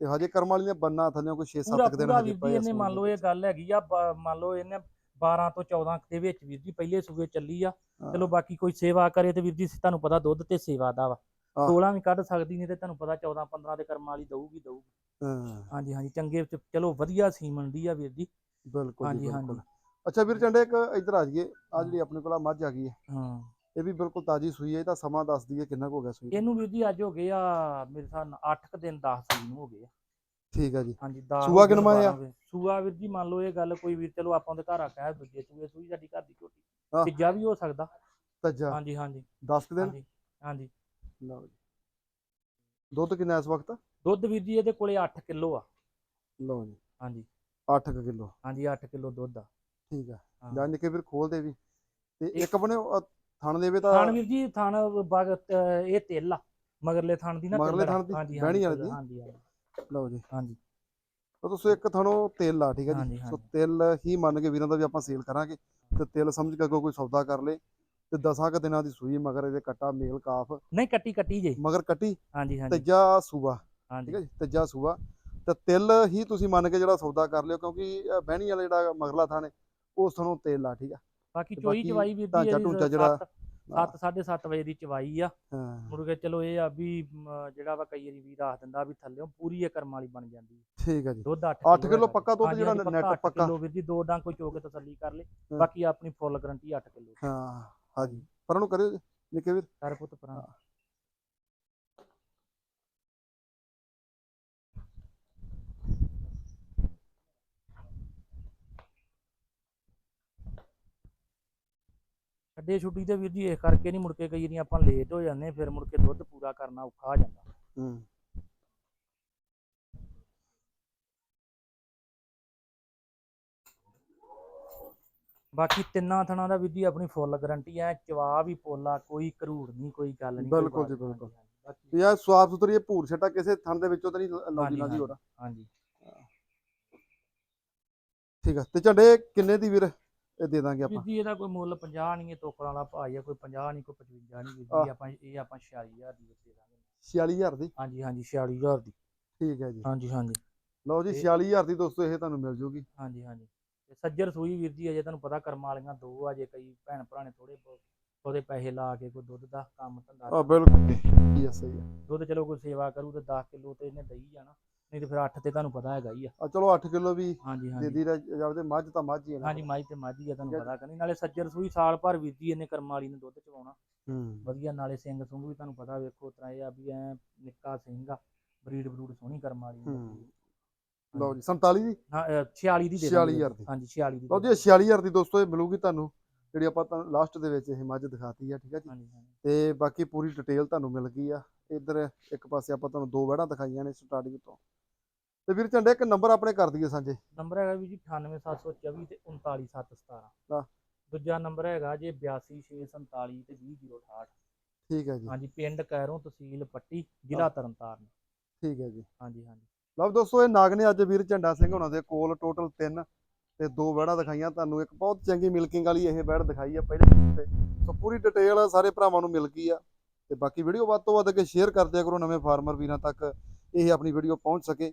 ਤੇ ਹਜੇ ਕਰਮ ਵਾਲੀ ਦੀਆਂ ਬੰਨਾ ਥੱਲੇ ਕੋਈ 6-7 ਪੂਰਾ ਦਿਨ ਹਜੇ ਪਏ ਆ ਇਹਨੇ ਮੰਨ ਲਓ ਇਹ। ਗੱਲ ਹੈਗੀ ਆ ਮੰਨ ਲਓ ਇਹਨੇ 12 ਤੋਂ 14 ਦੇ ਵਿੱਚ ਵੀਰ ਜੀ ਪਹਿਲੇ ਸੂਏ ਚੱਲੀ ਆ। ਚਲੋ ਬਾਕੀ ਕੋਈ ਸੇਵਾ ਕਰੇ ਤੇ ਵੀਰ ਜੀ ਤੁਹਾਨੂੰ ਪਤਾ ਦੁੱਧ ਤੇ ਸੇਵਾ ਦਾ ਵਾ। ਹਾਂ। 16 ਵੀ ਕੱਢ ਸਕਦੀ ਨਹੀਂ ਤੇ ਤੁਹਾਨੂੰ ਪਤਾ 14 15 ਦੇ ਕਰਮ ਵਾਲੀ ਦਊਗੀ ਦਊਗੀ। ਹਾਂ। ਹਾਂਜੀ ਹਾਂਜੀ ਚੰਗੇ ਚਲੋ ਵਧੀਆ ਸੀਮਨ ਦੀ ਆ ਵੀਰ ਜੀ। ਬਿਲਕੁਲ ਹਾਂਜੀ ਹਾਂਜੀ। ਅੱਛਾ ਵੀਰ ਚੰਡੇ ਇੱਕ ਇੱਧਰ ਆ ਜਾਈਏ ਆ ਜਿਹੜੀ ਆਪਣੇ ਕੋਲ ਆ ਮੱਝ ਆ ਗਈ ਹੈ। ਹਾਂ। ਇਹ ਵੀ ਬਿਲਕੁਲ ਤਾਜੀ ਸੂਈ ਹੈ ਇਹਦਾ ਸਮਾਂ ਦੱਸ ਦਈਏ ਕਿੰਨਾ ਕੁ ਹੋ ਗਿਆ ਸੂਈ? ਇਹਨੂੰ ਵੀਰ ਜੀ ਅੱਜ ਹੋ ਗਏ ਆ ਮੇਰੇ ਨਾਲ 8 ਕ ਦਿਨ 10 ਦਿਨ ਨੂੰ ਹੋ ਗਏ ਆ। ਠੀਕ ਹੈ ਜੀ। ਹਾਂਜੀ 10 ਸੂਆ ਆ? ਸੂਆ ਵੀਰ ਜੀ ਮੰਨ ਲਓ ਇਹ ਗੱਲ ਕੋਈ ਵੀਰ ਚਲੋ ਆਪਾਂ ਉਹਦੇ ਘਰ ਆ ਕਹਿ ਦੂਜੇ ਸੂਏ ਸੂਈ ਸਾਡੀ ਘਰ ਦੀ ਹਾਂ। ਝੋਟੀ ਤੀਜਾ ਵੀ ਹੋ ਸਕਦਾ। ਤੱਜਾ। ਹਾਂਜੀ ਹਾਂਜੀ। 10 ਦਿਨ? ਹਾਂਜੀ ਹਾਂਜੀ। ਲਓ ਜੀ। ਦੁੱਧ ਕਿੰਨਾ ਇਸ ਵਕਤ? ਦੁੱਧ ਵੀਰ ਜੀ ਇਹਦੇ ਕੋਲੇ 8 ਕਿਲੋ ਆ। ਲਓ ਜੀ। ਹਾਂਜੀ। 8 ਕਿਲੋ। ਹਾਂਜੀ 8 ਕਿਲੋ ਦੁੱਧ ਆ। ਠੀਕ ਆ। ਹਾਂ। ਜਾਂ ਨਿੱਕੇ ਵੀਰ ਖੋਲਦੇ ਵੀ। ਤੇ ਇੱਕ ਬਣੇ ਉਹ ਥਣ ਦੇਵੇ ਤਾਂ ਥਾਣ ਵੀਰ ਜੀ ਥਾਣ ਬਾਗ ਅਹ ਇਹ ਤਿਲ ਆ ਮਗਰਲੇ ਥਾਣ ਦੀ ਨਾ ਮਗਰਲੇ ਆ। ਥਣ ਦੀ? ਹਾਂਜੀ ਬਹਿਣੀ ਹਾਂਜੀ ਵਾਲੀ ਦੀ? ਹਾਂਜੀ ਲਓ ਜੀ। ਹਾਂਜੀ। ਉਹ ਤੁਸੀਂ ਇੱਕ ਥਣੋਂ ਤੇਲ ਲਾ ਠੀਕ ਹੈ ਹਾਂਜੀ, ਜੀ ਸੋ ਹਾਂਜੀ। ਤੇਲ ਹੀ ਮੰਨ ਕੇ ਵੀਰਾਂ ਦਾ ਵੀ ਆਪਾਂ ਸੇਲ ਕਰਾਂਗੇ। ਤੇ ਤੇਲ ਸਮਝ ਕੇ ਅੱਗੋਂ ਕੋਈ ਸੌਦਾ ਕਰ ਲੇ। ਤੇ ਦਸਾਂ ਕ ਦਿਨਾਂ ਦੀ ਸੂਈ ਮਗਰ ਇਹਦੇ ਕੱਟਾ ਮੇਲ ਕਾਫ। ਨਹੀਂ ਕੱਟੀ ਕੱਟੀ ਜੇ। ਮਗਰ ਕੱਟੀ ਹਾਂਜੀ ਹਾਂਜੀ। ਤੀਜਾ ਸੂਆ ਠੀਕ ਹਾਂਜੀ ਹੈ ਜੀ? ਤੀਜਾ ਸੂਆ। ਤੇ ਤਿਲ ਹੀ ਤੁਸੀਂ ਮੰਨ ਕੇ ਜਿਹੜਾ ਸੌਦਾ ਕਰ ਲਿਓ ਕਿਉਂਕਿ ਅਹ ਬਹਿਣੀ ਵਾਲਾ ਜਿਹੜਾ ਮਗਰਲਾ ਥਾਣੇ ਉਸ ਥਣੋਂ ਤੇਲ ਲਾ ਠੀਕ ਆ? ਬਾਕੀ ਚੋਈ ਬਾਕੀ ਚਵਾਈ ਜੀ ਢਾਂਚਾ ਢੂੰਚਾ ਜਿਹੜਾ- 7 7:30 ਵਜੇ ਦੀ ਚਵਾਈ ਆ। ਹਾਂ। ਮੁੜ ਕੇ ਚਲੋ ਇਹ ਆ ਵੀ ਜਿਹੜਾ ਵਾ ਕਈ ਵਾਰੀ ਵੀ ਰਾਖ ਦਿੰਦਾ ਵੀ ਥੱਲੇੋਂ ਪੂਰੀ ਇਹ ਕਰਮ ਵਾਲੀ ਬਣ ਜਾਂਦੀ ਹੈ ਠੀਕ ਹੈ ਜੀ। ਦੁੱਧ 8 ਅੱਠ ਕਿੱਲੋ ਪੱਕਾ ਦੁੱਧ ਜਿਹੜਾ net ਪੱਕਾ। ਕਿਲੋ ਵੀਰ ਜੀ ਦੋ ਡੰਗ ਕੋਈ ਚੋ ਕੇ ਤਸੱਲੀ ਕਰ ਲੇ। ਹਾਂ। ਬਾਕੀ ਆਪਣੀ ਫੁੱਲ ਗਰੰਟੀ 8 ਕਿਲੋ ਹਾਂ ਹਾਂਜੀ। ਪਰ ਉਹਨੂੰ ਕਰਿਓ ਜੀ ਨਿੱਕੇ ਵੀਰ। ਕਰ ਪੁੱਤ ਪਰਾਂ। ਛੱਡੇ ਛੁੱਟੀ ਤੇ ਵੀਰ ਜੀ ਇਸ ਕਰਕੇ ਨਹੀਂ ਮੁੜ ਕੇ ਕਈ ਵਾਰੀ ਆਪਾਂ ਲੇਟ ਹੋ ਜਾਂਦੇ ਫਿਰ ਮੁੜ ਕੇ ਦੁੱਧ ਪੂਰਾ ਕਰਨਾ ਔਖਾ ਹੋ ਜਾਂਦਾ। ਹੂੰ। ਬਾਕੀ ਤਿੰਨਾਂ ਥਣਾਂ ਦਾ ਵੀਰ ਜੀ ਆਪਣੀ ਫੁੱਲ ਗਰੰਟੀ ਐ ਚਵਾ ਵੀ ਪੋਲਾ ਕੋਈ ਘਰੂੜ ਨਹੀਂ ਕੋਈ ਗੱਲ ਨਹੀਂ ਬਿਲਕੁਲ ਜੀ, ਬਿਲਕੁਲ। ਵੀ ਆ ਸਵਾਫ ਸੁਥਰੀ ਇਹ ਭੂਰ ਛਟਾ ਕਿਸੇ ਥਣ ਦੇ ਵਿੱਚੋਂ ਤਾਂ ਨਹੀਂ ਲਾਉਂਦੀ ਲਾਉਂਦੀ ਹੋਰ। ਹਾਂਜੀ। ਠੀਕ ਆ ਤੇ ਝੰਡੇ ਕਿੰਨੇ ਦੀ ਵੀਰ? ਇਹ ਦੇ ਦਾਂਗੇ ਆਪਾਂ। ਜੀ ਇਹਦਾ ਕੋਈ ਮੁੱਲ 50 ਨਹੀਂ ਹੈ ਤੋਕਰਾਂ ਵਾਲਾ ਭਾਈ ਆ ਕੋਈ 50 ਨਹੀਂ ਕੋਈ 55 ਨਹੀਂ। ਜੀ ਆਪਾਂ ਇਹ ਆਪਾਂ 46000 ਦੀ ਦੇ ਦਾਂਗੇ। 46000 ਦੀ? ਹਾਂਜੀ ਹਾਂਜੀ 46000 ਦੀ। ਠੀਕ ਹੈ ਜੀ। ਹਾਂਜੀ ਹਾਂਜੀ। ਲਓ ਜੀ ਤੇ- 46000 ਦੀ ਦੋਸਤੋ ਇਹ ਤੁਹਾਨੂੰ ਮਿਲ ਜੂਗੀ। ਹਾਂਜੀ ਹਾਂਜੀ। ਤੇ ਸੱਜਰ ਸੂਈ ਵੀਰ ਜੀ ਅਜੇ ਤੁਹਾਨੂੰ ਪਤਾ ਕਰਮ ਵਾਲੀਆਂ ਦੋ ਆ ਜੇ ਕਈ ਭੈਣ ਭਰਾ ਨੇ ਥੋੜੇ ਉਹਦੇ ਪੈਸੇ ਲਾ ਕੇ ਕੋਈ ਦੁੱਧ ਦਾ ਕੰਮ ਧੰਦਾ ਆ ਬਿਲਕੁਲ ਜੀ। ਸਹੀ ਹੈ ਦੁੱਧ ਚਲੋ ਕੋਈ ਸੇਵਾ ਕਰੂ ਤੇ 10 ਕਿਲੋ ਤੇ ਇਹਨੇ ਦਈ ਜਾਣਾ। ਨਹੀਂ ਤੇ ਫਿਰ 8 ਤੇ ਤੁਹਾਨੂੰ ਪਤਾ ਹੈਗਾ ਹੀ ਆ। ਆ ਚਲੋ 8 ਕਿਲੋ ਵੀ ਹਾਂਜੀ ਦੇ ਹਾਂਜੀ। ਦੀ ਜਾਵਦੇ ਮੱਝ ਤਾਂ ਮੱਝ ਹੀ ਹੈ ਨਾ। ਹਾਂਜੀ ਮਾਈ ਤੇ ਮਾਝੀ ਆ ਤੁਹਾਨੂੰ ਹੈ ਪਤਾ ਕਰਨੀ। ਨਾਲੇ ਸੱਜਰ ਸੂਈ ਸਾਲ ਭਰ ਵੀਰ ਜੀ ਇਹਨੇ ਕਰਮ ਵਾਲੀ ਨੇ ਦੁੱਧ ਚਵਾਉਣਾ। ਹੂੰ। ਵਧੀਆ ਨਾਲੇ ਸਿੰਘ ਸੁੰਘ ਵੀ ਤੁਹਾਨੂੰ ਪਤਾ ਵੇਖੋ ਤਰਾ ਇਹ ਆ ਵੀ ਐ ਨਿੱਕਾ ਸਿੰਘ ਆ ਬਰੀਡ ਬਰੂਡ ਸੋਹਣੀ ਕਰਮ ਵਾਲੀ ਹੂੰ। ਲਓ ਜੀ 47 ਦੀ? ਹਾਂ ਅ, 46 ਦੀ ਦੇ 46,000 ਦੀ। ਹਾਂਜੀ 46 ਦੀ ਲਓ ਜੀ ਇਹ 46000 ਦੀ ਦੋਸਤੋ ਇਹ ਮਿਲੂਗੀ ਤੁਹਾਨੂੰ। ਜਿਹੜੀ ਆਪਾਂ ਤੁਹਾਨੂੰ ਲਾਸਟ ਦੇ ਵਿੱਚ ਇਹ ਮੱਝ ਦਿਖਾਤੀ ਆ ਠੀਕ ਆ ਜੀ? ਤੇ ਬਾਕੀ ਪੂਰੀ ਡਿਟੇਲ ਤੁਹਾਨੂੰ ਮਿਲ ਗਈ ਆ। ਇੱਧਰ ਇੱਕ ਪਾਸੇ ਆਪਾਂ ਤੁਹਾਨੂੰ ਦੋ ਵੜਾਂ ਦਿਖਾਈਆਂ ਨੇ ਸਟਾਰਟਿੰਗ ਤੋਂ। ਤੇ ਵੀਰ ਝੰਡੇ ਇੱਕ ਨੰਬਰ ਆਪਣੇ ਕਰ ਦਈਏ ਸਾਂਝੇ। ਨੰਬਰ ਹੈਗਾ ਵੀ ਜੀ 98724 ਤੇ 39717 ਹਾਂ। ਦੂਜਾ ਨੰਬਰ ਹੈਗਾ ਜੇ 82647 ਤੇ 20068 ਠੀਕ ਹੈ ਜੀ। ਹਾਂਜੀ ਪਿੰਡ ਕੈਰੋਂ ਤਹਿਸੀਲ ਪੱਟੀ ਜ਼ਿਲ੍ਹਾ ਤਰਨਤਾਰਨ। ਠੀਕ ਹੈ ਜੀ। ਹਾਂਜੀ ਹਾਂਜੀ। ਲਓ ਦੋਸਤੋ ਇਹ ਨਾਗ ਨੇ ਅੱਜ ਵੀਰ ਝੰਡਾ ਸਿੰਘ ਹੋਣਾ ਦੇ ਕੋਲ ਟੋਟਲ 3 ਤੇ ਦੋ ਵੜਾਂ ਦਿਖਾਈਆਂ। ਤੁਹਾਨੂੰ ਇੱਕ ਬਹੁਤ ਚੰਗੀ ਮਿਲਕਿੰਗ ਵਾਲੀ ਇਹ ਵੜ ਦਿਖਾਈ ਆ ਪਹਿਲੇ ਤੇ। ਸੋ ਪੂਰੀ ਡਿਟੇਲ ਸਾਰੇ ਭਰਾਵਾਂ ਨੂੰ ਮਿਲ ਗਈ ਆ। ਤੇ ਬਾਕੀ ਵੀਡੀਓ ਵੱਧ ਤੋਂ ਵੱਧ ਅੱਗੇ ਸ਼ੇਅਰ ਕਰ ਦਿਆ ਕਰੋ ਨਵੇਂ ਫਾਰਮਰ ਵੀਰਾਂ ਤੱਕ ਇਹ ਆਪਣੀ ਵੀਡੀਓ ਪਹੁੰਚ ਸਕੇ।